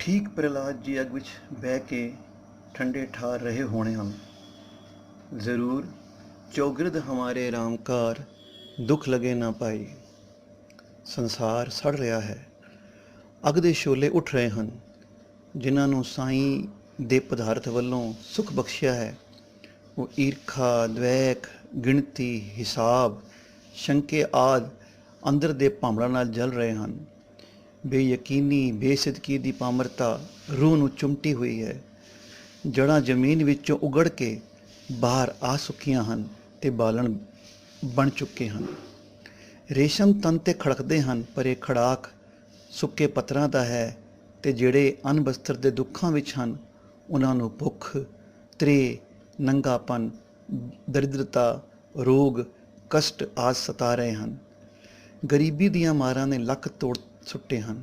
ਠੀਕ ਪ੍ਰਹਲਾਦ ਜੀ ਅੱਗ ਵਿੱਚ ਬਹਿ ਕੇ ਠੰਡੇ ਠਾਰ ਰਹੇ ਹੋਣੇ ਹਨ। ਜ਼ਰੂਰ ਚੌਗਿਰਦ ਹਮਾਰੇ ਰਾਮਕਾਰ ਦੁੱਖ ਲਗੇ ਨਾ ਪਾਈ ਸੰਸਾਰ ਸੜ ਰਿਹਾ ਹੈ। ਅੱਗ ਦੇ ਸ਼ੋਲੇ ਉੱਠ ਰਹੇ ਹਨ, ਜਿਨ੍ਹਾਂ ਨੂੰ ਸਾਈਂ ਦੇ ਪਦਾਰਥ ਵੱਲੋਂ ਸੁਖ ਬਖਸ਼ਿਆ ਹੈ। ਉਹ ਈਰਖਾ ਦ્વੈਕ ਗਿਣਤੀ, ਹਿਸਾਬ, ਸ਼ੰਕੇ ਆਦ ਅੰਦਰ ਦੇ ਭਾਂਬੜਾਂ ਨਾਲ ਜਲ ਰਹੇ ਹਨ। ਬੇਯਕੀਨੀ, ਬੇਸਿਦਕੀ ਦੀ ਪਾਮਰਤਾ ਰੂਹ ਨੂੰ ਚੁੰਮਟੀ ਹੋਈ ਹੈ। ਜੜਾਂ ਜ਼ਮੀਨ ਵਿੱਚੋਂ ਉਗੜ ਕੇ ਬਾਹਰ ਆ ਸੁੱਕੀਆਂ ਹਨ ਤੇ ਬਾਲਣ ਬਣ ਚੁੱਕੇ ਹਨ। ਰੇਸ਼ਮ ਤਨ ਤੇ ਖੜਕਦੇ ਹਨ, ਪਰ ਇਹ ਖੜਾਕ ਸੁੱਕੇ ਪੱਤਰਾਂ ਦਾ ਹੈ ਤੇ ਜਿਹੜੇ ਅਨਬਸਤਰ ਦੇ ਦੁੱਖਾਂ ਵਿੱਚ ਹਨ, ਉਹਨਾਂ ਨੂੰ ਭੁੱਖ, ਤ੍ਰੇ, ਨੰਗਾਪਨ, ਦਰਿਦਰਤਾ, ਰੋਗ, ਕਸ਼ਟ ਆਦ ਸਤਾ ਰਹੇ ਹਨ। ਗਰੀਬੀ ਦੀਆਂ ਮਾਰਾਂ ਨੇ ਲੱਕ ਤੋੜ ਸੁੱਟੇ ਹਨ,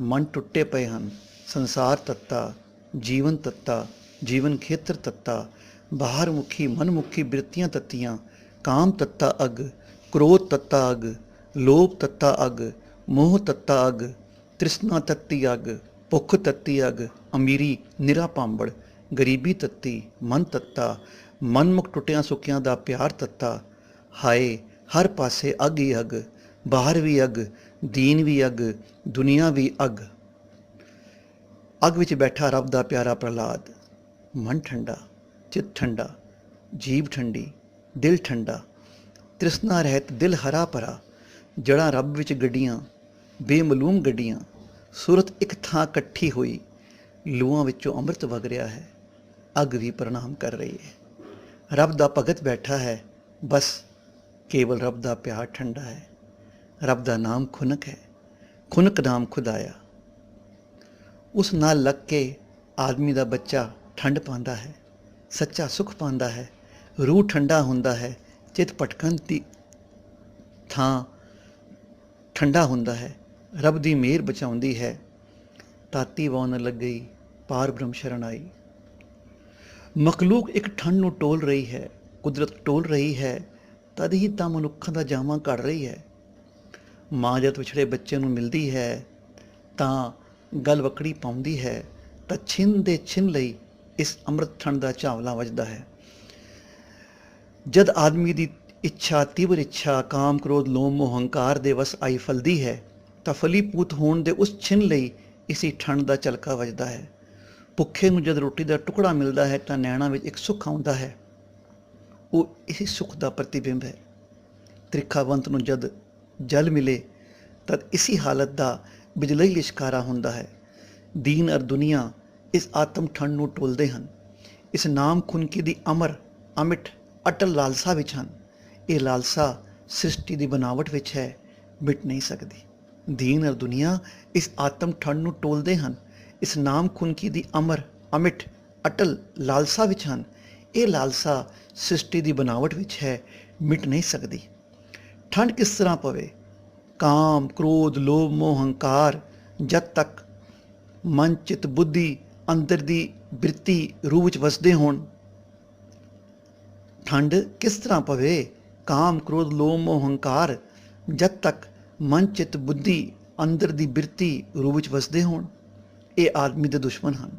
ਮਨ ਟੁੱਟੇ ਪਏ ਹਨ, ਸੰਸਾਰ ਤੱਤਾ, ਜੀਵਨ ਤੱਤਾ, ਜੀਵਨ ਖੇਤਰ ਤੱਤਾ ਬਾਹਰ ਮੁਖੀ ਮਨ ਮੁਖੀ ਬਿਰਤੀਆਂ ਤੱਤੀਆਂ, ਕਾਮ ਤੱਤਾ ਅਗ, ਕ੍ਰੋਧ ਤੱਤਾ ਅਗ, ਲੋਭ ਤੱਤਾ ਅਗ, ਮੋਹ ਤੱਤਾ ਅਗ, ਤ੍ਰਿਸ਼ਨਾ ਤੱਤੀ ਅਗ, ਭੁੱਖ ਤੱਤੀ ਅਗ, ਅਮੀਰੀ, ਨਿਰਾ ਪਾਂਬੜ ਗਰੀਬੀ ਤੱਤੀ, ਮਨ ਤੱਤਾ, ਮਨਮੁਖ ਟੁੱਟਿਆਂ ਸੁੱਕਿਆਂ ਦਾ ਪਿਆਰ ਤੱਤਾ, ਹਾਏ, ਹਰ ਪਾਸੇ ਅੱਗ ਹੀ ਅੱਗ। ਬਾਹਰ ਵੀ ਅੱਗ, ਦੀਨ ਵੀ ਅੱਗ, ਦੁਨੀਆ ਵੀ ਅੱਗ। ਅੱਗ ਵਿੱਚ ਬੈਠਾ ਰੱਬ ਦਾ ਪਿਆਰਾ ਪ੍ਰਹਲਾਦ, ਮਨ ਠੰਡਾ, ਚਿੱਤ ਠੰਡਾ, ਜੀਭ ਠੰਡੀ, ਦਿਲ ਠੰਡਾ, ਤ੍ਰਿਸ਼ਨਾ ਰਹਿਤ ਦਿਲ ਹਰਾ ਭਰਾ, ਜੜਾਂ ਰੱਬ ਵਿੱਚ ਗੱਡੀਆਂ, ਬੇਮਲੂਮ ਗੱਡੀਆਂ, ਸੂਰਤ ਇੱਕ ਥਾਂ ਇਕੱਠੀ ਹੋਈ ਲੂਆਂ ਵਿੱਚੋਂ ਅੰਮ੍ਰਿਤ ਵਗ ਰਿਹਾ ਹੈ, ਅੱਗ ਵੀ ਪ੍ਰਣਾਮ ਕਰ ਰਹੀ ਹੈ। ਰੱਬ ਦਾ ਭਗਤ ਬੈਠਾ ਹੈ, ਬਸ ਕੇਵਲ ਰੱਬ ਦਾ ਪਿਆਰ ਠੰਡਾ ਹੈ। ਰੱਬ ਦਾ ਨਾਮ ਖੁਨਕ ਹੈ। ਖੁਨਕ ਨਾਮ ਖੁਦਾਇਆ। ਉਸ ਨਾਲ ਲੱਗ ਕੇ ਆਦਮੀ ਦਾ ਬੱਚਾ ਠੰਡ ਪਾਉਂਦਾ ਹੈ, ਸੱਚਾ ਸੁਖ ਪਾਉਂਦਾ ਹੈ, ਰੂਹ ਠੰਡਾ ਹੁੰਦਾ ਹੈ, ਚਿਤ ਭਟਕਣ ਦੀ ਥਾਂ ਠੰਡਾ ਹੁੰਦਾ ਹੈ, ਰੱਬ ਦੀ ਮਿਹਰ ਬਚਾਉਂਦੀ ਹੈ। ਤਾਤੀ ਵਉਣ ਲੱਗ ਗਈ ਪਾਰ ਬ੍ਰਹਮ ਸ਼ਰਨ ਆਈ। ਮਖਲੂਕ ਇੱਕ ਠੰਡ ਨੂੰ ਟੋਲ ਰਹੀ ਹੈ, ਕੁਦਰਤ ਟੋਲ ਰਹੀ ਹੈ, ਤਦ ਹੀ ਤਾਂ ਮਨੁੱਖਾਂ ਦਾ ਜਾਮਾ ਘੜ ਰਹੀ ਹੈ। ਮਾਂ ਜਦ ਵਿਛੜੇ ਬੱਚੇ ਨੂੰ ਮਿਲਦੀ ਹੈ, ਤਾਂ ਗਲ ਵਕੜੀ ਪਾਉਂਦੀ ਹੈ, ਤਾਂ ਛਿੰਨ ਦੇ ਛਿੰਨ ਲਈ ਇਸ ਅੰਮ੍ਰਿਤ ਠੰਡ ਦਾ ਝਾਵਲਾ ਵੱਜਦਾ ਹੈ। ਜਦ ਆਦਮੀ ਦੀ ਇੱਛਾ, ਤੀਬਰ ਇੱਛਾ, ਕਾਮ ਕ੍ਰੋਧ, ਲੋਭ, ਮੋਹ, ਹੰਕਾਰ ਦੇ ਵਸ ਆਈ ਫਲਦੀ ਹੈ, ਤਾਂ ਫਲੀ ਫਲੀਪੂਤ ਹੋਣ ਦੇ ਉਸ ਛਿੰਨ ਲਈ ਇਸੀ ਠੰਡ ਦਾ ਚਲਕਾ ਵੱਜਦਾ ਹੈ। ਭੁੱਖੇ ਨੂੰ ਜਦ ਰੋਟੀ ਦਾ ਟੁਕੜਾ ਮਿਲਦਾ ਹੈ, ਤਾਂ ਨੈਣਾ ਵਿੱਚ ਇੱਕ ਸੁੱਖ ਆਉਂਦਾ ਹੈ। ਉਹ ਇਸੇ ਸੁੱਖ ਦਾ ਪ੍ਰਤੀਬਿੰਬ ਹੈ। ਤ੍ਰਿਖਾਵੰਤ ਨੂੰ ਜਦ ਜਲ ਮਿਲੇ ਤਦ ਇਸੀ ਹਾਲਤ ਦਾ ਬਿਜਲਈ ਲਿਸ਼ਕਾਰਾ ਹੁੰਦਾ ਹੈ। ਦੀਨ ਅਰ ਦੁਨੀਆ ਇਸ ਆਤਮ ਠੰਡ ਨੂੰ ਟੋਲਦੇ ਹਨ। ਇਸ ਨਾਮ ਖੁਨਕੀ ਦੀ ਅਮਰ ਅਮਿਟ ਅਟਲ ਲਾਲਸਾ ਵਿੱਚ ਹਨ। ਇਹ ਲਾਲਸਾ ਸ੍ਰਿਸ਼ਟੀ ਦੀ ਬਨਾਵਟ ਵਿੱਚ ਹੈ, ਮਿਟ ਨਹੀਂ ਸਕਦੀ। ਦੀਨ ਅਰ ਦੁਨੀਆ ਇਸ ਆਤਮ ਠੰਡ ਨੂੰ ਟੋਲਦੇ ਹਨ। ਇਸ ਨਾਮ ਖੁਨਕੀ ਦੀ ਅਮਰ ਅਮਿਟ ਅਟਲ ਲਾਲਸਾ ਵਿੱਚ ਹਨ। ਇਹ ਲਾਲਸਾ ਸ੍ਰਿਸ਼ਟੀ ਦੀ ਬਨਾਵਟ ਵਿੱਚ ਹੈ, ਮਿਟ ਨਹੀਂ ਸਕਦੀ। ਠੰਡ ਕਿਸ ਤਰ੍ਹਾਂ ਪਵੇ? ਕਾਮ, ਕ੍ਰੋਧ, ਲੋਭ, ਮੋਹ, ਹੰਕਾਰ, ਜਦ ਤੱਕ ਮਨ ਚਿਤ ਬੁੱਧੀ ਅੰਦਰ ਦੀ ਬ੍ਰਿਤੀ ਰੂਹ ਵਿੱਚ ਵਸਦੇ ਹੋਣ। ਠੰਡ ਕਿਸ ਤਰ੍ਹਾਂ ਪਵੇ? ਕਾਮ, ਕ੍ਰੋਧ, ਲੋਭ, ਮੋਹ, ਹੰਕਾਰ, ਜਦ ਤੱਕ ਮਨ ਚਿਤ ਬੁੱਧੀ ਅੰਦਰ ਦੀ ਬਿਰਤੀ ਰੂਹ ਵਿੱਚ ਵਸਦੇ ਹੋਣ। ਇਹ ਆਦਮੀ ਦੇ ਦੁਸ਼ਮਣ ਹਨ।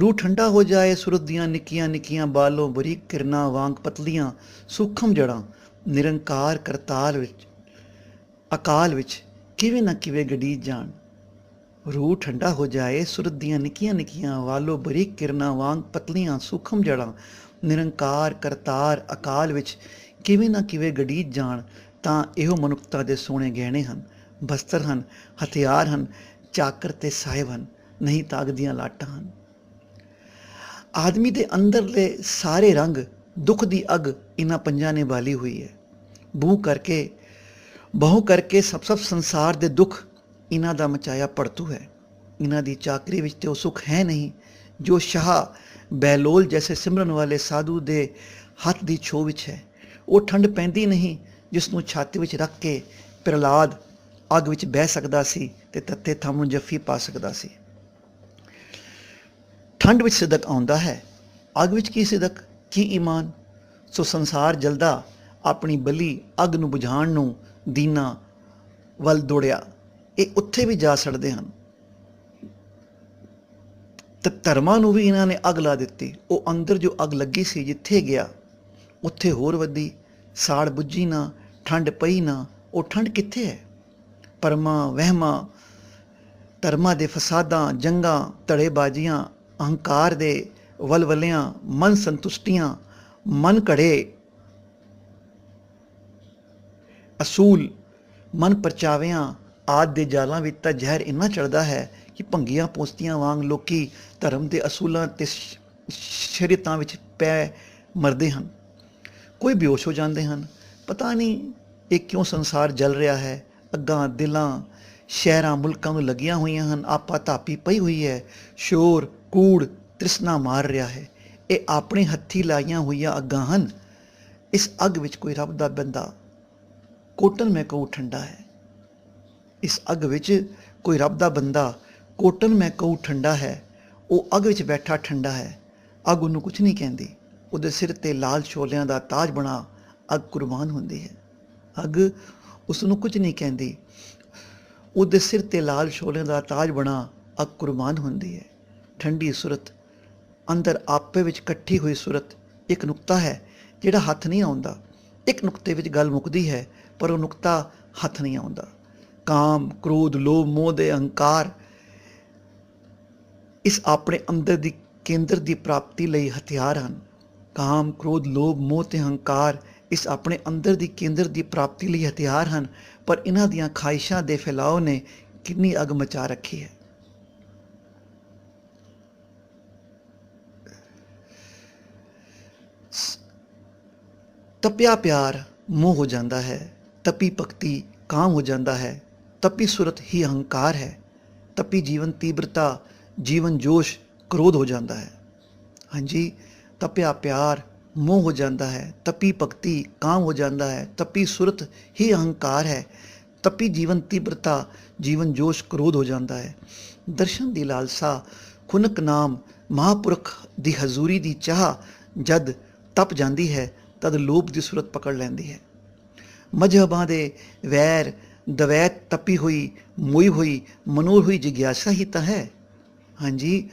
ਰੂਹ ਠੰਡਾ ਹੋ ਜਾਏ ਸੁਰਤ ਦੀਆਂ ਨਿੱਕੀਆਂ ਨਿੱਕੀਆਂ ਬਾਲੋਂ, ਬਰੀਕ ਕਿਰਨਾਂ, ਵਾਂਗ ਪਤਲੀਆਂ, ਸੂਖਮ ਜੜਾਂ ਨਿਰੰਕਾਰ ਕਰਤਾਲ ਵਿੱਚ, ਅਕਾਲ ਵਿੱਚ ਕਿਵੇਂ ਨਾ ਕਿਵੇਂ ਗੜੀ ਜਾਣ। ਰੂਹ ਠੰਡਾ ਹੋ ਜਾਏ, ਸੁਰਤ ਦੀਆਂ ਨਿੱਕੀਆਂ ਨਿੱਕੀਆਂ ਵਾਲੋ ਬਰੀਕ ਕਿਰਨਾਂ ਵਾਂਗ ਪਤਲੀਆਂ ਸੂਖਮ ਜੜਾਂ। ਨਿਰੰਕਾਰ ਕਰਤਾਰ ਅਕਾਲ ਵਿੱਚ ਕਿਵੇਂ ਨਾ ਕਿਵੇਂ ਗੜੀ ਜਾਣ, ਤਾਂ ਇਹੋ ਮਨੁੱਖਤਾ ਦੇ ਸੋਹਣੇ ਗਹਿਣੇ ਹਨ। ਬਸਤਰ ਹਨ, ਹਥਿਆਰ ਹਨ, ਚਾਕਰ ਤੇ ਸਾਹਿਬ ਹਨ, ਨਹੀਂ ਤਾਗ ਦੀਆਂ ਲਾਟਾਂ ਹਨ। ਆਦਮੀ ਦੇ ਅੰਦਰਲੇ ਸਾਰੇ ਰੰਗ ਦੁੱਖ ਦੀ ਅਗ ਇਹਨਾਂ ਪੰਜਾਂ ਨੇ ਬਾਲੀ ਹੋਈ ਹੈ। ਬੂ ਕਰਕੇ, ਬਹੁ ਕਰਕੇ ਸਭ ਸਭ ਸੰਸਾਰ ਦੇ ਦੁੱਖ ਇਹਨਾਂ ਦਾ ਮਚਾਇਆ ਪੜਤੂ ਹੈ। ਇਹਨਾਂ ਦੀ ਚਾਕਰੀ ਵਿੱਚ ਤੇ ਉਹ ਸੁਖ ਹੈ ਨਹੀਂ, ਜੋ ਸ਼ਾਹ ਬੈਲੋਲ ਜੈਸੇ ਸਿਮਰਨ ਵਾਲੇ ਸਾਧੂ ਦੇ ਹੱਥ ਦੀ ਛੋ ਵਿੱਚ ਹੈ। ਉਹ ਠੰਡ ਪੈਂਦੀ ਨਹੀਂ, ਜਿਸ ਨੂੰ ਛਾਤੀ ਵਿੱਚ ਰੱਖ ਕੇ ਪ੍ਰਲਾਦ ਅੱਗ ਵਿੱਚ ਬਹਿ ਸਕਦਾ ਸੀ ਤੇ ਤੱਤੇ ਥੰਮ ਨੂੰ ਜੱਫੀ ਪਾ ਸਕਦਾ ਸੀ। ਠੰਡ ਵਿੱਚ ਸਿਦਕ ਆਉਂਦਾ ਹੈ। ਅੱਗ ਵਿੱਚ ਕੀ ਸਿਦਕ, ਕੀ ਈਮਾਨ? ਸੋ ਸੰਸਾਰ ਜਲਦਾ ਆਪਣੀ ਬਲੀ ਅੱਗ ਨੂੰ ਬੁਝਾਉਣ ਨੂੰ ਦੀਨਾ ਵੱਲ ਦੌੜਿਆ। ਇਹ ਉੱਥੇ ਵੀ ਜਾ ਸਕਦੇ ਹਨ। ਤੇ ਧਰਮਾਂ ਨੂੰ ਵੀ ਇਹਨਾਂ ਨੇ ਅੱਗ ਲਾ ਦਿੱਤੀ। ਉਹ ਅੰਦਰ ਜੋ ਅੱਗ ਲੱਗੀ ਸੀ, ਜਿੱਥੇ ਗਿਆ, ਉੱਥੇ ਹੋਰ ਵੱਧੀ। ਸਾੜ ਬੁੱਝੀ ਨਾ, ਠੰਡ ਪਈ ਨਾ, ਉਹ ਠੰਡ ਕਿੱਥੇ ਹੈ? ਪਰਮਾ, ਵਹਿਮਾਂ, ਧਰਮਾਂ ਦੇ ਫਸਾਦਾਂ, ਜੰਗਾਂ, ਧੜੇਬਾਜ਼ੀਆਂ, ਅਹੰਕਾਰ ਦੇ ਵਲਵਲਿਆਂ, ਮਨ ਸੰਤੁਸ਼ਟੀਆਂ, ਮਨ ਘੜੇ ਅਸੂਲ, ਮਨ ਪਰਚਾਵਿਆਂ ਆਦ ਦੇ ਜਾਲਾਂ ਵਿੱਚ ਤਾਂ ਜ਼ਹਿਰ ਇੰਨਾ ਚੜਦਾ ਹੈ ਕਿ ਭੰਗੀਆਂ ਪੋਸਤੀਆਂ ਵਾਂਗ ਲੋਕੀ ਧਰਮ ਦੇ ਅਸੂਲਾਂ ਤੇ ਸ਼ਰੀਤਾਂ ਵਿੱਚ ਪੈ ਮਰਦੇ ਹਨ। ਕੋਈ ਬੇਹੋਸ਼ ਹੋ ਜਾਂਦੇ ਹਨ। ਪਤਾ ਨਹੀਂ ਇਹ ਕਿਉਂ ਸੰਸਾਰ ਜਲ ਰਿਹਾ ਹੈ। ਅੱਗਾਂ ਦਿਲਾਂ, ਸ਼ਹਿਰਾਂ, ਮੁਲਕਾਂ ਨੂੰ ਲੱਗੀਆਂ ਹੋਈਆਂ ਹਨ। ਆਪਾ ਧਾਪੀ ਪਈ ਹੋਈ ਹੈ। ਸ਼ੋਰ, ਕੂੜ, ਤ੍ਰਿਸ਼ਨਾ ਮਾਰ ਰਿਹਾ ਹੈ। ਇਹ ਆਪਣੇ ਹੱਥੀ ਲਾਈਆਂ ਹੋਈਆਂ ਅੱਗਾਂ ਹਨ। ਇਸ ਅੱਗ ਵਿੱਚ ਕੋਈ ਰੱਬ ਦਾ ਬੰਦਾ ਕੋਟਨ ਮੈਂ ਕਹੂੰ ਠੰਡਾ ਹੈ। ਇਸ ਅੱਗ ਵਿੱਚ ਕੋਈ ਰੱਬ ਦਾ ਬੰਦਾ ਕੋਟਨ ਮੈਂ ਕਹੂੰ ਠੰਡਾ ਹੈ, ਉਹ ਅੱਗ ਵਿੱਚ ਬੈਠਾ ਠੰਡਾ ਹੈ। ਅੱਗ ਉਹਨੂੰ ਕੁਝ ਨਹੀਂ ਕਹਿੰਦੀ। ਉਹਦੇ ਸਿਰ ਤੇ ਲਾਲ ਛੋਲਿਆਂ ਦਾ ਤਾਜ ਬਣਾ ਅੱਗ ਕੁਰਬਾਨ ਹੁੰਦੀ ਹੈ। ਅੱਗ ਉਸ ਨੂੰ ਕੁਝ ਨਹੀਂ ਕਹਿੰਦੀ। ਉਹਦੇ ਸਿਰ ਤੇ ਲਾਲ ਛੋਲਿਆਂ ਦਾ ਤਾਜ ਬਣਾ ਅੱਗ ਕੁਰਬਾਨ ਹੁੰਦੀ ਹੈ। ਠੰਡੀ ਸੂਰਤ, ਅੰਦਰ ਆਪੇ ਵਿੱਚ ਇਕੱਠੀ ਹੋਈ ਸੂਰਤ ਇੱਕ ਨੁਕਤਾ ਹੈ ਜਿਹੜਾ ਹੱਥ ਨਹੀਂ ਆਉਂਦਾ। ਇੱਕ ਨੁਕਤੇ ਵਿੱਚ ਗੱਲ ਮੁੱਕਦੀ ਹੈ ਪਰ ਉਹ ਨੁਕਤਾ ਹੱਥ ਨਹੀਂ ਆਉਂਦਾ। ਕਾਮ, ਕ੍ਰੋਧ, ਲੋਭ, ਮੋਹ ਦੇ ਅਹੰਕਾਰ ਇਸ ਆਪਣੇ ਅੰਦਰ ਦੀ ਕੇਂਦਰ ਦੀ ਪ੍ਰਾਪਤੀ ਲਈ ਹਥਿਆਰ ਹਨ। ਕਾਮ, ਕ੍ਰੋਧ, ਲੋਭ, ਮੋਹ ਤੇ ਹੰਕਾਰ ਇਸ ਆਪਣੇ ਅੰਦਰ ਦੀ ਕੇਂਦਰ ਦੀ ਪ੍ਰਾਪਤੀ ਲਈ ਹਥਿਆਰ ਹਨ, ਪਰ ਇਹਨਾਂ ਦੀਆਂ ਖਾਹਿਸ਼ਾਂ ਦੇ ਫੈਲਾਓ ਨੇ ਕਿੰਨੀ ਅਗ ਮਚਾ ਰੱਖੀ ਹੈ। ਤਪਿਆ ਪਿਆਰ ਮੋਹ ਹੋ ਜਾਂਦਾ ਹੈ। ਤਪੀ ਭਗਤੀ ਕਾਮ ਹੋ ਜਾਂਦਾ ਹੈ, ਤਪੀ ਸੁਰਤ ਹੀ ਅਹੰਕਾਰ ਹੈ, ਤਪੀ ਜੀਵਨ ਤੀਬਰਤਾ, ਜੀਵਨ ਜੋਸ਼ ਕ੍ਰੋਧ ਹੋ ਜਾਂਦਾ ਹੈ। ਹਾਂਜੀ, ਤਪਿਆ ਪਿਆਰ ਮੋਹ ਹੋ ਜਾਂਦਾ ਹੈ, ਤਪੀ ਭਗਤੀ ਕਾਮ ਹੋ ਜਾਂਦਾ ਹੈ, ਤਪੀ ਸੁਰਤ ਹੀ ਅਹੰਕਾਰ ਹੈ, ਤਪੀ ਜੀਵਨ ਤੀਬਰਤਾ, ਜੀਵਨ ਜੋਸ਼ ਕ੍ਰੋਧ ਹੋ ਜਾਂਦਾ ਹੈ। ਦਰਸ਼ਨ ਦੀ ਲਾਲਸਾ, ਖੁਨਕ ਨਾਮ ਮਹਾਪੁਰਖ ਦੀ ਹਜ਼ੂਰੀ ਦੀ ਚਾਹ ਜਦ ਤਪ ਜਾਂਦੀ ਹੈ, ਤਦ ਲੋਭ ਦੀ ਸੁਰਤ ਪਕੜ ਲੈਂਦੀ ਹੈ। ਮਜਹਬਾਂ ਦੇ ਵੈਰ, ਦਵੈਤ ਤਪੀ ਹੋਈ, ਮੋਈ ਹੋਈ, ਮਨੂਰ ਹੋਈ ਜਿਗਿਆਸਾ ਹੀ ਤਾਂ ਹੈ। ਹਾਂਜੀ,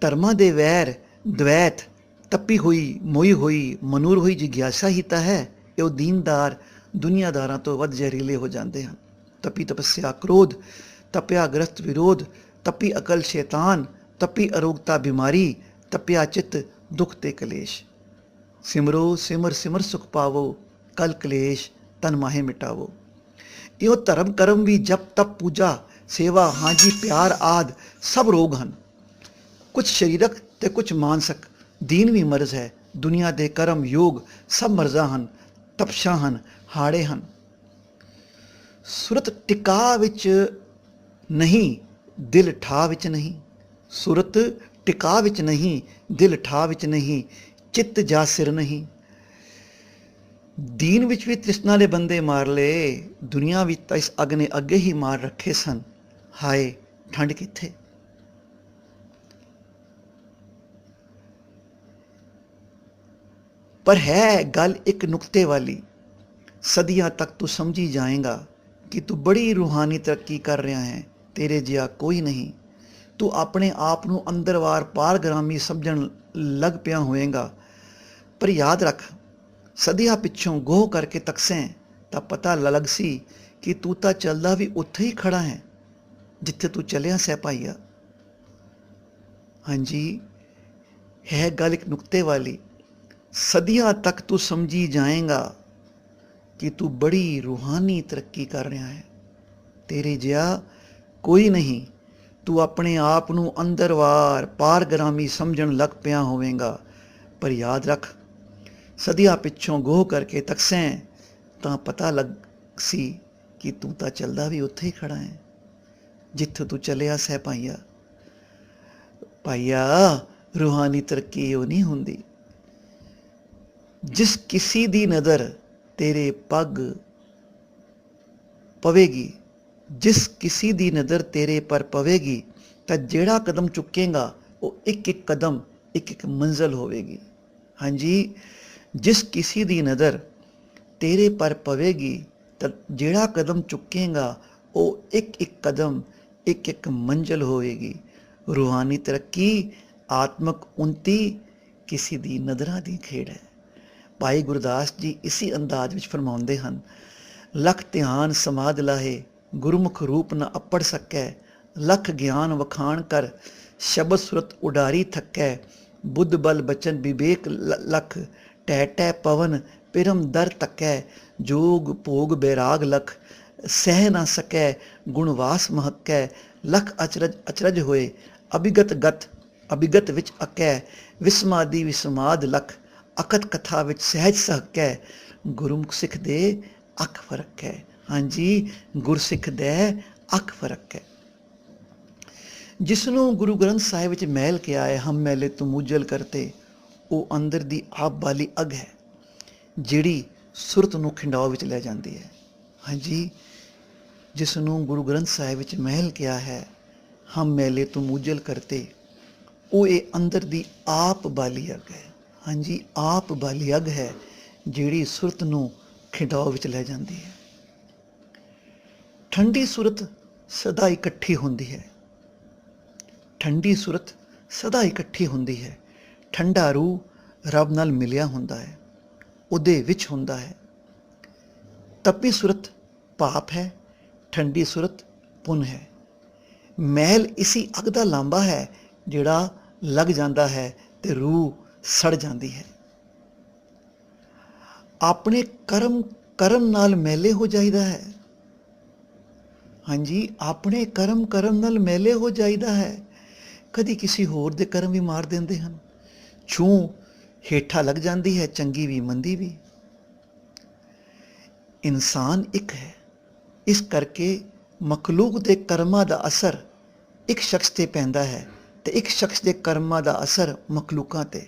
ਧਰਮਾਂ ਦੇ ਵੈਰ, ਦਵੈਤ ਤਪੀ ਹੋਈ, ਮੋਈ ਹੋਈ, ਮਨੂਰ ਹੋਈ ਜਿਗਿਆਸਾ ਹੀ ਤਾਂ ਹੈ। ਇਹ ਉਹ ਦੀਨਦਾਰ ਦੁਨੀਆਦਾਰਾਂ ਤੋਂ ਵੱਧ ਜ਼ਹਿਰੀਲੇ ਹੋ ਜਾਂਦੇ ਹਨ। ਤਪੀ ਤਪੱਸਿਆ ਕ੍ਰੋਧ, ਤਪਿਆ ਗ੍ਰਸਤ ਵਿਰੋਧ, ਤਪੀ ਅਕਲ ਸ਼ੈਤਾਨ, ਤਪੀ ਅਰੋਗਤਾ ਬਿਮਾਰੀ, ਤਪਿਆ ਚਿੱਤ ਦੁੱਖ ਤੇ ਕਲੇਸ਼। ਸਿਮਰੋ ਸਿਮਰ ਸਿਮਰ ਸੁਖ ਪਾਵੋ। ਕਲ ਕਲੇਸ਼ ਤਨ ਮਾਹੇ ਮਿਟਾਵੋ ਇਹੋ ਧਰਮ ਕਰਮ ਵੀ ਜਪ ਤਪ ਪੂਜਾ ਸੇਵਾ ਹਾਂਜੀ ਪਿਆਰ ਆਦ ਸਭ ਰੋਗ ਹਨ ਕੁਝ ਸਰੀਰਕ ਤੇ ਕੁਝ ਮਾਨਸਿਕ ਦੀਨ ਵੀ ਮਰਜ਼ ਹੈ ਦੁਨੀਆ ਦੇ ਕਰਮ ਯੋਗ ਸਭ ਮਰਜ਼ਾਂ ਹਨ ਤਪਸ਼ਾਂ ਹਨ ਹਾੜੇ ਹਨ ਸੁਰਤ ਟਿਕਾ ਵਿੱਚ ਨਹੀਂ ਦਿਲ ਠਾ ਵਿੱਚ ਨਹੀਂ ਸੁਰਤ ਟਿਕਾ ਵਿੱਚ ਨਹੀਂ ਦਿਲ ਠਾ ਵਿੱਚ ਨਹੀਂ ਚਿੱਤ ਜਾ ਸਿਰ ਨਹੀਂ ਦੀਨ ਵਿੱਚ ਵੀ ਤ੍ਰਿਸ਼ਨਾ ਦੇ ਬੰਦੇ ਮਾਰ ਲਏ, ਦੁਨੀਆ ਵਿੱਚ ਤਾਂ ਇਸ ਅਗ ਨੇ ਅੱਗੇ ਹੀ ਮਾਰ ਰੱਖੇ ਸਨ। ਹਾਏ, ਠੰਡ ਕਿੱਥੇ? ਪਰ ਹੈ ਗੱਲ ਇੱਕ ਨੁਕਤੇ ਵਾਲੀ। ਸਦੀਆਂ ਤੱਕ ਤੂੰ ਸਮਝੀ ਜਾਏਗਾ ਕਿ ਤੂੰ ਬੜੀ ਰੂਹਾਨੀ ਤਰੱਕੀ ਕਰ ਰਿਹਾ ਹੈ, ਤੇਰੇ ਜਿਹਾ ਕੋਈ ਨਹੀਂ। ਤੂੰ ਆਪਣੇ ਆਪ ਨੂੰ ਅੰਦਰਵਾਰ ਪਾਰਗ੍ਰਾਮੀ ਸਮਝਣ ਲੱਗ ਪਿਆ ਹੋਏਗਾ। ਪਰ ਯਾਦ ਰੱਖ ਸਦੀਆਂ ਪਿੱਛੋਂ ਗੋਹ ਕਰਕੇ ਤਕਸੈਂ, ਤਾਂ ਪਤਾ ਲਲਗ ਸੀ ਕਿ ਤੂੰ ਤਾਂ ਚੱਲਦਾ ਵੀ ਉੱਥੇ ਹੀ ਖੜਾ ਹੈ, ਜਿੱਥੇ ਤੂੰ ਚੱਲਿਆ ਸਹਿ ਭਾਈਆ। ਹਾਂਜੀ, ਹੈ ਗੱਲ ਇੱਕ ਨੁਕਤੇ ਵਾਲੀ। ਸਦੀਆਂ ਤੱਕ ਤੂੰ ਸਮਝੀ ਜਾਏਗਾ ਕਿ ਤੂੰ ਬੜੀ ਰੂਹਾਨੀ ਤਰੱਕੀ ਕਰ ਰਿਹਾ ਹੈ। ਤੇਰੇ ਜਿਹਾ ਕੋਈ ਨਹੀਂ, ਤੂੰ ਆਪਣੇ ਆਪ ਨੂੰ ਅੰਦਰਵਾਰ, ਪਾਰਗ੍ਰਾਮੀ ਸਮਝਣ ਲੱਗ ਪਿਆ ਹੋਵੇਂਗਾ। ਪਰ ਯਾਦ ਰੱਖ ਸਦੀਆਂ ਪਿੱਛੋਂ ਗੋਹ ਕਰਕੇ ਤਕਸੈਂ, ਤਾਂ ਪਤਾ ਲੱਗ ਸੀ ਕਿ ਤੂੰ ਤਾਂ ਚੱਲਦਾ ਵੀ ਉੱਥੇ ਹੀ ਖੜਾ ਹੈ। ਜਿੱਥੇ ਤੂੰ ਚੱਲਿਆ ਸਹਿ ਭਾਈਆ। ਭਾਈਆ, ਰੂਹਾਨੀ ਤਰੱਕੀ ਉਹ ਨਹੀਂ ਹੁੰਦੀ। ਜਿਸ ਕਿਸੇ ਦੀ ਨਜ਼ਰ ਤੇਰੇ ਪੱਗ ਪਵੇਗੀ, ਜਿਸ ਕਿਸੇ ਦੀ ਨਜ਼ਰ ਤੇਰੇ ਪਰ ਪਵੇਗੀ, ਤਾਂ ਜਿਹੜਾ ਕਦਮ ਚੁੱਕੇਗਾ, ਉਹ ਇੱਕ ਇੱਕ ਕਦਮ ਇੱਕ ਇੱਕ ਮੰਜ਼ਲ ਹੋਵੇਗੀ। ਹਾਂਜੀ ਜਿਸ ਕਿਸੇ ਦੀ ਨਜ਼ਰ ਤੇਰੇ ਪਰ ਪਵੇਗੀ, ਤਾਂ ਜਿਹੜਾ ਕਦਮ ਚੁੱਕੇਗਾ, ਉਹ ਇੱਕ ਇੱਕ ਕਦਮ, ਇੱਕ ਇੱਕ ਮੰਜ਼ਲ ਹੋਵੇਗੀ। ਰੂਹਾਨੀ ਤਰੱਕੀ, ਆਤਮਕ ਉન્નਤੀ ਕਿਸੇ ਦੀ ਨਜ਼ਰਾਂ ਦੀ ਖੇਡ ਹੈ। ਭਾਈ ਗੁਰਦਾਸ ਜੀ ਇਸੇ ਅੰਦਾਜ਼ ਵਿੱਚ ਫਰਮਾਉਂਦੇ ਹਨ, ਲਖ ਧਿਆਨ ਸਮਾਦ ਲਾਹੇ, ਗੁਰਮੁਖ ਰੂਪ ਨ ਅਪੜ ਸਕੈ, ਲਖ ਗਿਆਨ ਵਖਾਣ ਕਰ, ਸ਼ਬਦ ਸੁਰਤ ਉਡਾਰੀ ਥੱਕੈ, ਬੁੱਧ ਬਲ ਬਚਨ ਵਿਵੇਕ ਲ- ਲਖ ਟੈ ਟੈ ਪਵਨ ਪਿਰਮ ਦਰ ਤਕੈ ਜੋਗ ਭੋਗ ਬੈਰਾਗ ਲਖ, ਸਹਿ ਨਾ ਸਕੈ ਗੁਣਵਾਸ ਮਹਕੈ, ਲਖ ਅਚਰਜ ਅਚਰਜ ਹੋਏ, ਅਭਿਗਤ ਗਤ, ਅਭਿਗਤ ਵਿੱਚ ਅਕੈ, ਵਿਸਮਾਦੀ ਵਿਸਮਾਦ ਲਖ ਅਕਤ ਕਥਾ ਵਿੱਚ ਸਹਿਜ ਸਹਕੈ, ਗੁਰਮੁਖ ਸਿੱਖ ਦੇ ਅੱਖ ਫ਼ਰਕ। ਹੈ ਹਾਂਜੀ ਗੁਰਸਿੱਖ ਦੇ ਅੱਖ ਫ਼ਰਕ। ਹੈ ਜਿਸ ਨੂੰ ਗੁਰੂ ਗ੍ਰੰਥ ਸਾਹਿਬ ਵਿੱਚ ਮਹਿਲ ਕਿਹਾ ਹੈ ਹਮ ਮਹਿਲੇ ਤੂੰ ਉਜਲ ਕਰਤੇ ਉਹ ਅੰਦਰ ਦੀ ਆਪ ਵਾਲੀ ਅਗ ਹੈ, ਜਿਹੜੀ ਸੁਰਤ ਨੂੰ ਖਿੰਡਾਓ ਵਿੱਚ ਲੈ ਜਾਂਦੀ ਹੈ। ਹਾਂਜੀ ਜਿਸ ਨੂੰ ਗੁਰੂ ਗ੍ਰੰਥ ਸਾਹਿਬ ਵਿੱਚ ਮਹਿਲ ਕਿਹਾ ਹੈ, ਹਮ ਮੈਲੇ ਤੋਂ ਉਜਲ ਕਰਤੇ, ਉਹ ਇਹ ਅੰਦਰ ਦੀ ਆਪ ਵਾਲੀ ਅਗ ਹੈ। ਹਾਂਜੀ, ਆਪ ਵਾਲੀ ਅਗ ਹੈ, ਜਿਹੜੀ ਸੁਰਤ ਨੂੰ ਖਿੰਡਾਓ ਵਿੱਚ ਲੈ ਜਾਂਦੀ ਹੈ। ਠੰਡੀ ਸੁਰਤ ਸਦਾ ਇਕੱਠੀ ਹੁੰਦੀ ਹੈ। ਠੰਡੀ ਸੁਰਤ ਸਦਾ ਇਕੱਠੀ ਹੁੰਦੀ ਹੈ। ਠੰਡਾ ਰੂਹ ਰੱਬ ਨਾਲ ਮਿਲਿਆ ਹੁੰਦਾ ਹੈ, ਉਹਦੇ ਵਿੱਚ ਹੁੰਦਾ ਹੈ। ਤਪੀ ਸੁਰਤ ਪਾਪ ਹੈ, ਠੰਡੀ ਸੁਰਤ ਪੁੰਨ ਹੈ। ਮਹਿਲ ਇਸੀ ਅਗ ਦਾ ਲਾਂਬਾ ਹੈ, ਜਿਹੜਾ ਲੱਗ ਜਾਂਦਾ ਹੈ ਤੇ ਰੂਹ ਸੜ ਜਾਂਦੀ ਹੈ। ਆਪਣੇ ਕਰਮ ਕਰਨ ਨਾਲ ਮੈਲੇ ਹੋ ਜਾਈਦਾ ਹੈ। ਹਾਂਜੀ, ਆਪਣੇ ਕਰਮ ਕਰਨ ਨਾਲ ਮੈਲੇ ਹੋ ਜਾਈਦਾ ਹੈ। ਕਦੀ ਕਿਸੇ ਹੋਰ ਦੇ ਕਰਮ ਵੀ ਮਾਰ ਦਿੰਦੇ ਹਨ। ਛੂ ਹੇਠਾਂ ਲੱਗ ਜਾਂਦੀ ਹੈ, ਚੰਗੀ ਵੀ, ਮੰਦੀ ਵੀ। ਇਨਸਾਨ ਇੱਕ ਹੈ। ਇਸ ਕਰਕੇ ਮਖਲੂਕ ਦੇ ਕਰਮਾਂ ਦਾ ਅਸਰ ਇੱਕ ਸ਼ਖਸ ਤੇ ਪੈਂਦਾ ਹੈ ਤੇ ਇੱਕ ਸ਼ਖਸ ਦੇ ਕਰਮਾਂ ਦਾ ਅਸਰ ਮਖਲੂਕਾਂ ਤੇ।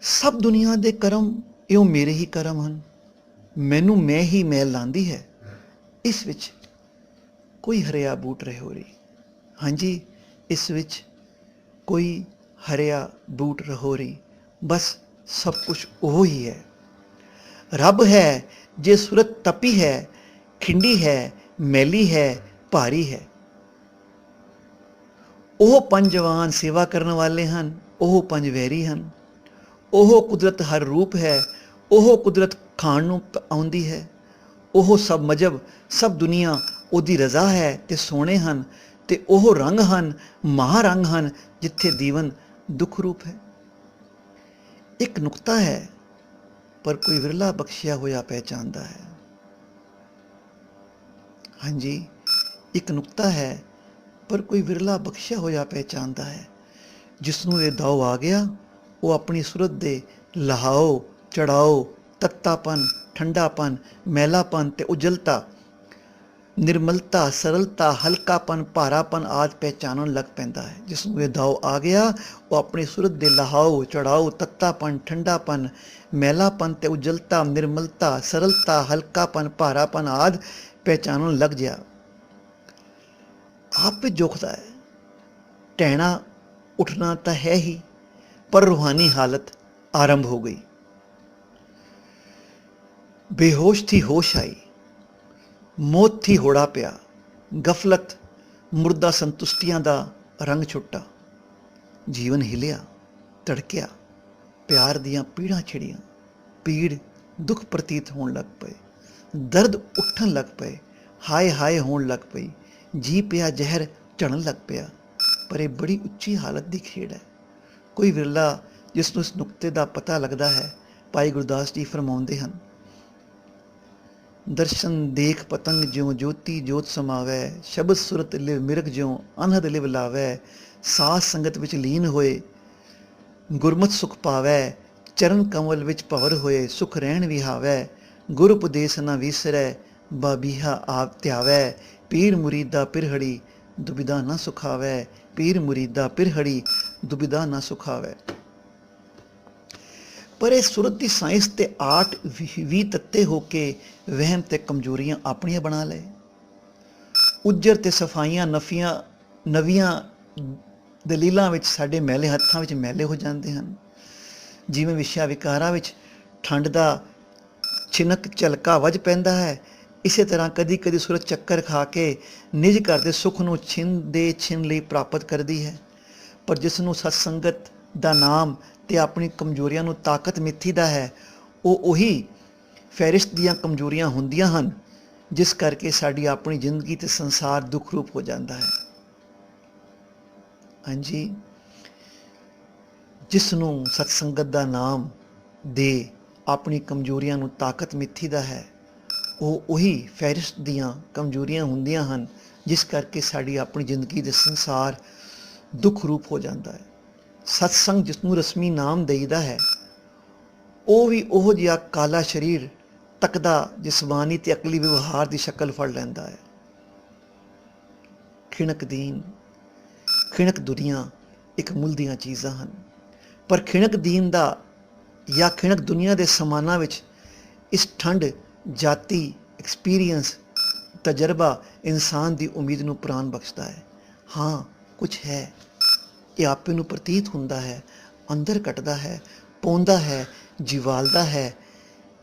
ਸਭ ਦੁਨੀਆ ਦੇ ਕਰਮ ਇਉਂ ਮੇਰੇ ਹੀ ਕਰਮ ਹਨ। ਮੈਨੂੰ ਮੈਂ ਹੀ ਮੈਲ ਲਾਂਦੀ ਹੈ। ਇਸ ਵਿੱਚ ਕੋਈ ਹਰਿਆ ਬੂਟ ਰਹੇ ਹੋ ਰਹੀ। ਹਾਂਜੀ, ਇਸ ਵਿੱਚ ਕੋਈ ਹਰਿਆ ਬੂਟ ਰਹੋਰੀ ਬਸ ਸਭ ਕੁਝ ਉਹ ਹੀ। ਹੈ ਰੱਬ ਹੈ, ਜੇ ਸੁਰਤ ਤਪੀ ਹੈ, ਖਿੰਡੀ ਹੈ, ਮੈਲੀ ਹੈ, ਭਾਰੀ ਹੈ। ਉਹ ਪੰਜ ਜਵਾਨ ਸੇਵਾ ਕਰਨ ਵਾਲੇ ਹਨ, ਉਹ ਪੰਜ ਵੈਰੀ ਹਨ। ਉਹ ਕੁਦਰਤ ਹਰ ਰੂਪ ਹੈ, ਉਹ ਕੁਦਰਤ ਖਾਣ ਨੂੰ ਆਉਂਦੀ ਹੈ। ਉਹ ਸਭ ਮਜਬ, ਸਭ ਦੁਨੀਆ ਉਹਦੀ ਰਜ਼ਾ ਹੈ ਤੇ ਸੋਹਣੇ ਹਨ ਤੇ ਉਹ ਰੰਗ ਹਨ ਮਹਾ ਰੰਗ ਹਨ ਜਿੱਥੇ ਦੀਵਨ ਦੁੱਖ ਰੂਪ ਹੈ। ਇੱਕ ਨੁਕਤਾ ਹੈ, ਪਰ ਕੋਈ ਵਿਰਲਾ ਬਖਸ਼ਿਆ ਹੋਇਆ ਪਹਿਚਾਨਦਾ ਹੈ। ਹਾਂਜੀ, ਇੱਕ ਨੁਕਤਾ ਹੈ, ਪਰ ਕੋਈ ਵਿਰਲਾ ਬਖਸ਼ਿਆ ਹੋਇਆ ਪਹਿਚਾਨਦਾ ਹੈ। ਜਿਸ ਨੂੰ ਇਹ ਦਾਉ ਆ ਗਿਆ, ਉਹ ਆਪਣੀ ਸੁਰਤ ਦੇ ਲਹਾਓ, ਚੜਾਓ ਤੱਤਾਪਨ ਠੰਡਾਪਨ, ਮੈਲਾਪਨ ਤੇ ਉਜਲਤਾ ਨਿਰਮਲਤਾ ਸਰਲਤਾ ਹਲਕਾਪਨ ਭਾਰਾਪਨ ਆਦ ਪਹਿਚਾਨਣ ਲੱਗ ਪੈਂਦਾ ਹੈ ਜਿਸ ਨੂੰ ਇਹ ਦਾਉ ਆ ਗਿਆ ਉਹ ਆਪਣੀ ਸੁਰਤ ਦੇ ਲਹਾਓ ਚੜਾਓ ਤੱਤਾਪਨ ਠੰਡਾਪਨ ਮੈਲਾਪਨ ਤੇ ਉਜਲਤਾ ਨਿਰਮਲਤਾ ਸਰਲਤਾ ਹਲਕਾਪਨ ਭਾਰਾਪਨ ਆਦ ਪਹਿਚਾਨਣ ਲੱਗ ਗਿਆ ਆਪ ਵਿੱਚ ਜੋਖਦਾ ਹੈ ਟਹਿਣਾ ਉੱਠਣਾ ਤਾਂ ਹੈ ਹੀ ਪਰ रूहानी हालत आरंभ हो गई बेहोश थी होश आई ਮੌਤ ਥੀ ਹੋੜਾ ਪਿਆ। ਗਫਲਤ, ਮੁਰਦਾ ਸੰਤੁਸ਼ਟੀਆਂ ਦਾ ਰੰਗ ਛੁੱਟਾ। ਜੀਵਨ ਹਿਲਿਆ, ਤੜਕਿਆ, ਪਿਆਰ ਦੀਆਂ ਪੀੜਾਂ ਛਿੜੀਆਂ। ਪੀੜ ਦੁੱਖ ਪ੍ਰਤੀਤ ਹੋਣ ਲੱਗ ਪਏ। ਦਰਦ ਉੱਠਣ ਲੱਗ ਪਏ। ਹਾਏ ਹਾਏ ਹੋਣ ਲੱਗ ਪਈ। ਜੀ ਪਿਆ, ਜ਼ਹਿਰ ਝੜਨ ਲੱਗ ਪਿਆ। ਪਰ ਇਹ ਬੜੀ ਉੱਚੀ ਹਾਲਤ ਦੀ ਖੇਡ ਹੈ। ਕੋਈ ਵਿਰਲਾ ਜਿਸ ਨੂੰ ਇਸ ਨੁਕਤੇ ਦਾ ਪਤਾ ਲੱਗਦਾ ਹੈ, ਭਾਈ ਗੁਰਦਾਸ ਜੀ ਫਰਮਾਉਂਦੇ ਹਨ ਦਰਸ਼ਨ ਦੇਖ ਪਤੰਗ ਜਿਉ ਜੋਤੀ ਜੋਤ ਸਮਾਵੈ ਸ਼ਬਦ ਸੁਰਤ ਲਿਵ ਮਿਰਗ ਜਿਉ ਅਨਹਦ ਲਿਵ ਲਾਵੈ, ਸਾਧ ਸੰਗਤ ਵਿੱਚ ਲੀਨ ਹੋਏ, ਗੁਰਮਤ ਸੁਖ ਪਾਵੈ, ਚਰਨ ਕਮਲ ਵਿੱਚ ਭਵਰ ਹੋਏ, ਸੁਖ ਰਹਿਣ ਵਿਹਾਵੈ, ਗੁਰ ਉਪਦੇਸ਼ ਨਾ ਵਿਸਰੈ, ਬਾਬੀਹਾ ਆਪ ਧਿਆਵੈ, ਪੀਰ ਮੁਰੀਦਾ ਪਿਰਹੜੀ ਦੁਬਿਦਾ ਨਾ ਸੁਖਾਵੈ, ਪੀਰ ਮੁਰੀਦਾ ਪਿਰਹੜੀ ਦੁਬਿਦਾ ਨਾ ਸੁਖਾਵੈ। ਪਰ ਇਹ ਸੂਰਤ ਦੀ ਸਾਇੰਸ ਤੇ ਆਰਟ ਵੀ- ਵੀ ਤੱਤੇ ਹੋ ਕੇ ਵਹਿਮ ਤੇ ਕਮਜ਼ੋਰੀਆਂ ਆਪਣੀਆਂ ਬਣਾ ਲਏ। ਉੱਜਰ ਤੇ ਸਫਾਈਆਂ ਨਫੀਆਂ, ਨਵੀਆਂ ਦਲੀਲਾਂ ਵਿੱਚ ਸਾਡੇ ਮੈਲੇ ਹੱਥਾਂ ਵਿੱਚ ਮੈਲੇ ਹੋ ਜਾਂਦੇ ਹਨ। ਜਿਵੇਂ ਵਿਸ਼ਾ ਵਿਕਾਰਾਂ ਵਿੱਚ ਠੰਡ ਦਾ ਛਿਨਕ ਝਲਕਾ ਵੱਜ ਪੈਂਦਾ ਹੈ, ਇਸੇ ਤਰ੍ਹਾਂ ਕਦੀ ਕਦੀ ਸੂਰਤ ਚੱਕਰ ਖਾ ਕੇ ਨਿਜ ਘਰ ਦੇ ਸੁੱਖ ਨੂੰ ਛਿਨ ਦੇ ਛਿਨ ਲਈ ਪ੍ਰਾਪਤ ਕਰਦੀ ਹੈ। ਪਰ ਜਿਸ ਨੂੰ ਸਤਸੰਗਤ ਦਾ ਨਾਮ ਤੇ ਆਪਣੀ ਕਮਜ਼ੋਰੀਆਂ ਨੂੰ ਤਾਕਤ ਮਿੱਥੀ ਦਾ ਹੈ, ਉਹ ਉਹੀ ਫਹਿਰਿਸਤ ਦੀਆਂ ਕਮਜ਼ੋਰੀਆਂ ਹੁੰਦੀਆਂ ਹਨ, ਜਿਸ ਕਰਕੇ ਸਾਡੀ ਆਪਣੀ ਜ਼ਿੰਦਗੀ ਤੇ ਸੰਸਾਰ ਦੁੱਖ ਰੂਪ ਹੋ ਜਾਂਦਾ ਹੈ। ਹਾਂਜੀ। ਜਿਸ ਨੂੰ ਸਤ ਸੰਗਤ ਦਾ ਨਾਮ ਦੇ ਆਪਣੀ ਕਮਜ਼ੋਰੀਆਂ ਨੂੰ ਤਾਕਤ ਮਿੱਥੀ ਦਾ ਹੈ, ਉਹ ਉਹੀ ਫਹਿਰਿਸਤ ਦੀਆਂ ਕਮਜ਼ੋਰੀਆਂ ਹੁੰਦੀਆਂ ਹਨ, ਜਿਸ ਕਰਕੇ ਸਾਡੀ ਆਪਣੀ ਜ਼ਿੰਦਗੀ ਦੇ ਸੰਸਾਰ ਦੁੱਖ ਰੂਪ ਹੋ ਜਾਂਦਾ ਹੈ। ਸਤਸੰਗ ਜਿਸ ਨੂੰ ਰਸਮੀ ਨਾਮ ਦੇਈਦਾ ਹੈ, ਉਹ ਵੀ ਉਹ ਜਿਹਾ ਕਾਲਾ ਸਰੀਰ ਤੱਕਦਾ ਜਿਸਮਾਨੀ ਤੇ ਅਕਲੀ ਵਿਵਹਾਰ ਦੀ ਸ਼ਕਲ ਫੜ ਲੈਂਦਾ ਹੈ। ਖਿਣਕ ਦੀਨ, ਖਿਣਕ ਦੁਨੀਆ ਇੱਕ ਮੁੱਲ ਦੀਆਂ ਚੀਜ਼ਾਂ ਹਨ। ਪਰ ਖਿਣਕ ਦੀਨ ਦਾ ਜਾਂ ਖਿਣਕ ਦੁਨੀਆ ਦੇ ਸਮਾਨਾਂ ਵਿੱਚ ਇਸ ਠੰਡ ਜਾਤੀ ਐਕਸਪੀਰੀਅੰਸ ਤਜਰਬਾ ਇਨਸਾਨ ਦੀ ਉਮੀਦ ਨੂੰ ਪ੍ਰਾਨ ਬਖਸ਼ਦਾ ਹੈ। ਹਾਂ ਕੁਝ ਹੈ। ਇਹ ਆਪੇ ਨੂੰ ਪ੍ਰਤੀਤ ਹੁੰਦਾ ਹੈ, ਅੰਦਰ ਕੱਟਦਾ ਹੈ, ਪੌਂਦਾ ਹੈ, ਜਿਵਾਲਦਾ ਹੈ।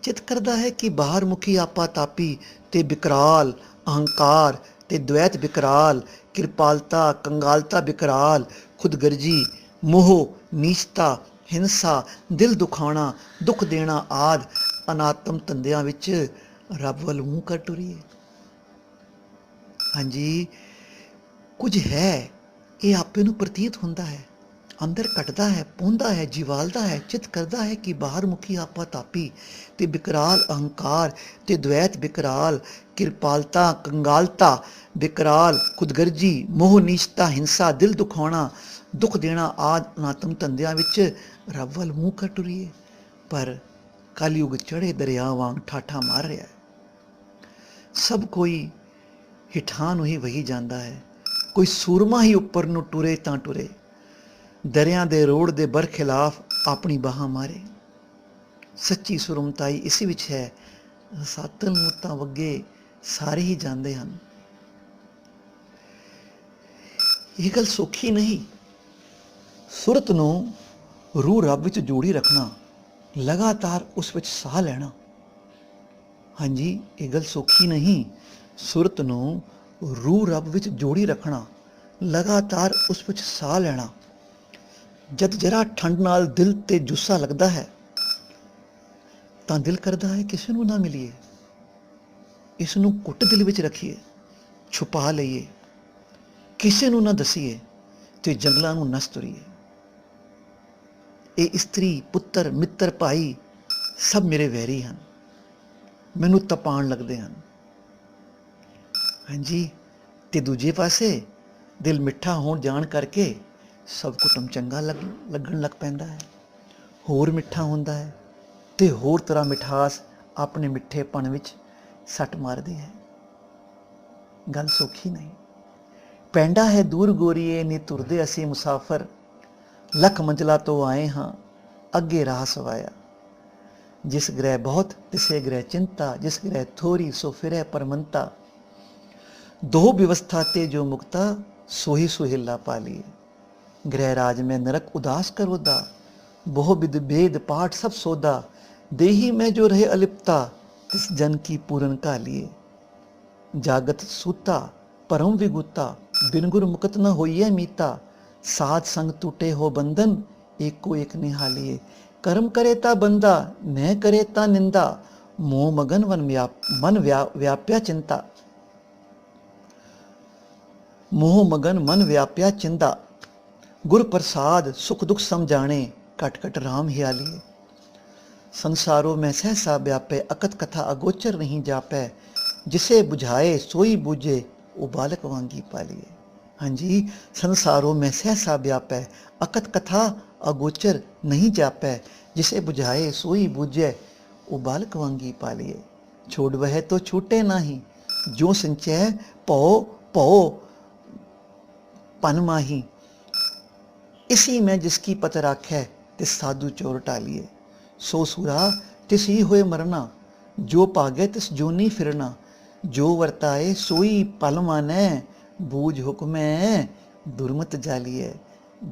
ਚਿਤ ਕਰਦਾ ਹੈ ਕਿ ਬਾਹਰ ਮੁਖੀ ਆਪਾ ਤਾਪੀ ਤੇ ਵਿਕਰਾਲ ਅਹੰਕਾਰ ਤੇ ਦ્વੈਤ ਵਿਕਰਾਲ ਕਿਰਪਾਲਤਾ, ਕੰਗਾਲਤਾ ਵਿਕਰਾਲ ਖੁਦਗਰਜੀ, ਮੋਹ, ਨੀਚਤਾ, ਹਿੰਸਾ, ਦਿਲ ਦੁਖਾਣਾ ਦੁੱਖ ਦੇਣਾ ਆਦ ਅਨਾਤਮ ਧੰਦਿਆਂ ਵਿੱਚ ਰੱਬ ਵੱਲ ਮੂੰਹ ਕਰ ਟੁਰੀਏ। ਹਾਂਜੀ, ਕੁਝ ਹੈ ਇਹ ਆਪੇ ਨੂੰ ਪ੍ਰਤੀਤ ਹੁੰਦਾ ਹੈ। ਅੰਦਰ ਘਟਦਾ ਹੈ, ਪੌਂਦਾ ਹੈ, ਜੀਵਾਲਦਾ ਹੈ, ਚਿਤ ਕਰਦਾ ਹੈ ਕਿ ਬਾਹਰ ਮੁਖੀ ਆਪਾ ਤਾਪੀ ਤੇ ਵਿਕਰਾਲ ਅਹੰਕਾਰ ਤੇ ਦ્વੈਤ ਵਿਕਰਾਲ ਕਿਰਪਾਲਤਾ, ਕੰਗਾਲਤਾ ਵਿਕਰਾਲ ਖੁਦਗਰਜੀ, ਮੋਹ, ਨੀਚਤਾ, ਹਿੰਸਾ, ਦਿਲ ਦੁਖਾਉਣਾ, ਦੁੱਖ ਦੇਣਾ ਆਦ ਅਨਾਤਮ ਧੰਦਿਆਂ ਵਿੱਚ ਰੱਬ ਵੱਲ ਮੂੰਹ ਕਰ ਟੁਰੀਏ। ਪਰ ਕਲਯੁਗ ਚੜੇ ਦਰਿਆ ਵਾਂਗ ਠਾਠਾ ਮਾਰ ਰਿਹਾ ਹੈ। ਸਭ ਕੋਈ ਹਿਠਾਂ ਨੂੰ ਹੀ ਵਹੀ ਜਾਂਦਾ ਹੈ। ਕੋਈ ਸੂਰਮਾ ਹੀ ਉੱਪਰ ਨੂੰ ਟੁਰੇ ਤਾਂ ਟੁਰੇ। ਦਰਿਆ ਦੇ ਰੋੜ ਦੇ ਬਰਖਿਲਾਫ ਆਪਣੀ ਬਾਹਾਂ ਮਾਰੇ। ਸੱਚੀ ਸੁਰਮਤਾਈ ਇਸੇ ਵਿੱਚ ਹੈ ਸਾਤਨ ਨੂੰ ਤਾਂ ਵੱਗੇ ਸਾਰੇ ਹੀ ਜਾਂਦੇ ਹਨ। ਇਹ ਗੱਲ ਸੌਖੀ ਨਹੀਂ। ਸੁਰਤ ਨੂੰ ਰੂਹ ਰੱਬ ਵਿੱਚ ਜੋੜੀ ਰੱਖਣਾ, ਲਗਾਤਾਰ ਉਸ ਵਿੱਚ ਸਾਹ ਲੈਣਾ। ਹਾਂਜੀ, ਇਹ ਗੱਲ ਸੌਖੀ ਨਹੀਂ। ਸੁਰਤ ਨੂੰ ਰੂਹ ਰੱਬ ਵਿੱਚ ਜੋੜੀ ਰੱਖਣਾ, ਲਗਾਤਾਰ ਉਸ ਵਿੱਚ ਸਾਹ ਲੈਣਾ। ਜਦ ਜਰਾ ਠੰਡ ਨਾਲ ਦਿਲ ਤੇ ਜੁੱਸਾ ਲੱਗਦਾ ਹੈ, ਤਾਂ ਦਿਲ ਕਰਦਾ ਹੈ ਕਿਸੇ ਨੂੰ ਨਾ ਮਿਲੀਏ। ਇਸ ਨੂੰ ਕੁੱਟ ਦਿਲ ਵਿੱਚ ਰੱਖੀਏ, ਛੁਪਾ ਲਈਏ। ਕਿਸੇ ਨੂੰ ਨਾ ਦਸੀਏ ਤੇ ਜੰਗਲਾਂ ਨੂੰ ਨਸ ਤੁਰੀਏ ਇਹ ਇਸਤਰੀ, ਪੁੱਤਰ, ਮਿੱਤਰ, ਭਾਈ ਸਭ ਮੇਰੇ ਵੈਰੀ ਹਨ। ਮੈਨੂੰ ਤਪਾਣ ਲੱਗਦੇ ਹਨ। ਹਾਂਜੀ, ਤੇ ਦੂਜੇ ਪਾਸੇ ਦਿਲ ਮਿੱਠਾ ਹੋਣ ਜਾਣ ਕਰਕੇ ਸਭ ਕੁਟਮ ਚੰਗਾ ਲੱਗ, ਲੱਗਣ ਲੱਗ ਪੈਂਦਾ ਹੈ। ਹੋਰ ਮਿੱਠਾ ਹੁੰਦਾ ਹੈ ਤੇ ਹੋਰ ਤਰ੍ਹਾਂ ਮਿਠਾਸ ਆਪਣੇ ਮਿੱਠੇਪਣ ਵਿੱਚ ਸੱਟ ਮਾਰਦੀ ਹੈ। ਗੱਲ ਸੌਖੀ ਨਹੀਂ। ਪੈਂਡਾ ਹੈ ਦੂਰ ਗੋਰੀਏ, ਨੀ ਤੁਰਦੇ ਅਸੀਂ ਮੁਸਾਫਰ। ਲੱਖ ਮੰਜ਼ਲਾ ਤੋਂ ਆਏ ਹਾਂ, ਅੱਗੇ ਰਾਹ ਸਵਾਇਆ। ਜਿਸ ਗ੍ਰਹਿ ਬਹੁਤ, ਤਿਸੇ ਗ੍ਰਹਿ ਚਿੰਤਾ, ਜਿਸ ਗ੍ਰਹਿ ਥੋਰੀ ਸੋ ਫਿਰੈ ਪਰਮੰਤਾ। ਦੋ ਵਿਵਸਥਾ ਤੇ ਜੋ ਮੁਕਤਾ ਸੋਹੀ ਸੁਹਿਲਾ ਪਾਲੀਏ ਗ੍ਰਹਿ ਰਾਜ ਮੈਂ ਨਰਕ ਉਦਾਸ ਕਰੋਦਾ ਬਹੁ ਵਿਦ ਭੇਦ ਪਾਠ ਸਭ ਸੋਦਾ ਦੇਹੀ ਮੈਂ ਜੋ ਰਹੇ ਅਲਿਪਤਾ ਤਿਸ ਜਨ ਕੀ ਪੂਰਨ ਕਾਲੀਏ ਜਾਗਤ ਸੂਤਾ ਪਰਮ ਵਿਗੁਤਾ ਬਿਨ ਗੁਰ ਮੁਕਤ ਨ ਹੋਈਐ ਮੀਤਾ ਸਾਧ ਸੰਗ ਟੂਟੇ ਹੋ ਬੰਧਨ ਏਕੋ ਏਕ ਨਿਹਾਲੀਏ ਕਰਮ ਕਰੇ ਤਾ ਬੰਦਾ ਨਹਿ ਕਰੇ ਤਾ ਨਿੰਦਾ ਮੋਹ ਮਗਨ ਵਨ ਵਿਆਪ ਮਨ ਵਿਆ- ਵਿਆਪਿਆ ਚਿੰਤਾ ਮੋਹ ਮਗਨ ਮਨ ਵਿਆਪਿਆ ਚਿੰਦਾ ਗੁਰ ਪ੍ਰਸਾਦ ਸੁਖ ਦੁਖ ਸਮਝਾਣੇ ਕਟ ਕਟ ਰਾਮ ਹਿਆਲੀਏ ਸੰਸਾਰੋ ਮੈਂ ਸਹਸਾ ਵਿਆਪੈ ਅਕਤ ਕਥਾ ਅਗੋਚਰ ਨਹੀਂ ਜਾਪੈ ਜਿਸੇ 부ਝਾਏ ਸੋਈ ਬੂਝੇ ਉਹ ਬਾਲਕ ਵਾਂਗੀ ਪਾਲੀਏ ਹਾਂਜੀ ਸੰਸਾਰੋ ਮੈਂ ਸਹਸਾ ਵਿਆਪੈ ਅਕਤ ਕਥਾ ਅਗੋਚਰ ਨਹੀਂ ਜਾਪੈ ਜਿਸੇ 부ਝਾਏ ਸੋਈ ਬੂਝੇ ਉਹ ਬਾਲਕ ਵਾਂਗੀ ਪਾਲੀਏ ਛੋੜ ਵਹਿ ਤੋ ਛੂਟੇ ਨਹੀਂ पन माही इसी में जिसकी पत राख है तिस साधु चोर टालिए सो सुरा तिस ही होए मरना जो पागे तिस जोनी फिरना जो वरताए सोई पल मानै बूझ हुक्म है दुर्मत जालिए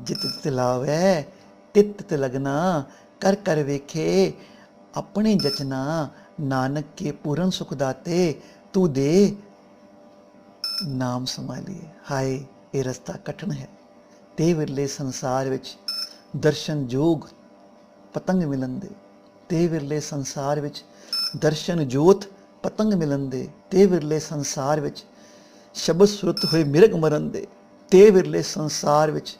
जित तिलावै ਤਿਤ ਤਿਤ ਲਗਨਾ ਕਰ ਕਰ ਵੇਖੇ ਆਪਣੇ ਜਚਨਾ ਨਾਨਕ ਕੇ ਪੂਰਨ ਸੁਖ ਦਾਤੇ ਤੂੰ ਦੇ ਨਾਮ ਸਮਾਲੀਏ ਹਾਏ ਇਹ ਰਸਤਾ ਕਠਿਨ ਹੈ। ਤੇ ਵਿਰਲੇ ਸੰਸਾਰ ਵਿੱਚ ਦਰਸ਼ਨ ਜੋਗ ਪਤੰਗ ਮਿਲਣ ਦੇ। ਤੇ ਵਿਰਲੇ ਸੰਸਾਰ ਵਿੱਚ ਦਰਸ਼ਨ ਜੋਤ ਪਤੰਗ ਮਿਲਣ ਦੇ। ਤੇ ਵਿਰਲੇ ਸੰਸਾਰ ਵਿੱਚ ਸ਼ਬਦ ਸੁਰਤ ਹੋਏ ਮਿਰਗ ਮਰਨ ਦੇ। ਤੇ ਵਿਰਲੇ ਸੰਸਾਰ ਵਿੱਚ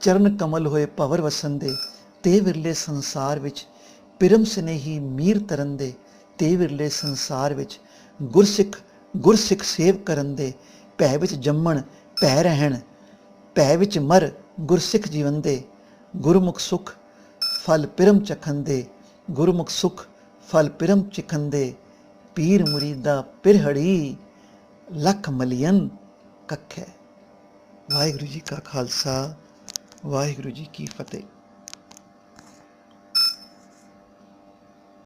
ਚਰਨ ਕਮਲ ਹੋਏ ਭਵਰ ਵਸਨ ਦੇ। ਤੇ ਵਿਰਲੇ ਸੰਸਾਰ ਵਿੱਚ ਪਿਰਮ ਸਨੇਹੀ ਮੀਰ ਤਰਨ ਦੇ। ਤੇ ਵਿਰਲੇ ਸੰਸਾਰ ਵਿੱਚ ਗੁਰਸਿੱਖ ਗੁਰਸਿੱਖ ਸੇਵ ਕਰਨ ਦੇ। ਭੈ ਵਿੱਚ ਜੰਮਣ ਭੈ ਰਹਿਣ, ਭੈ ਵਿੱਚ ਮਰ, ਗੁਰਸਿੱਖ ਜੀਵਨ ਦੇ, ਗੁਰਮੁਖ ਸੁਖ, ਫਲ ਪਿਰਮ ਚਖਨ ਦੇ, ਗੁਰਮੁਖ ਸੁਖ, ਫਲ ਪਿਰਮ ਚਖਨ ਦੇ, ਪੀਰ ਮੁਰੀਦਾ ਪਿਰਹੜੀ, ਲੱਖ ਮਲੀਅਨ ਹੈ ਵਾਹਿਗੁਰੂ ਜੀ ਕਾ ਖਾਲਸਾ, ਵਾਹਿਗੁਰੂ ਜੀ ਕੀ ਫਤਿਹ।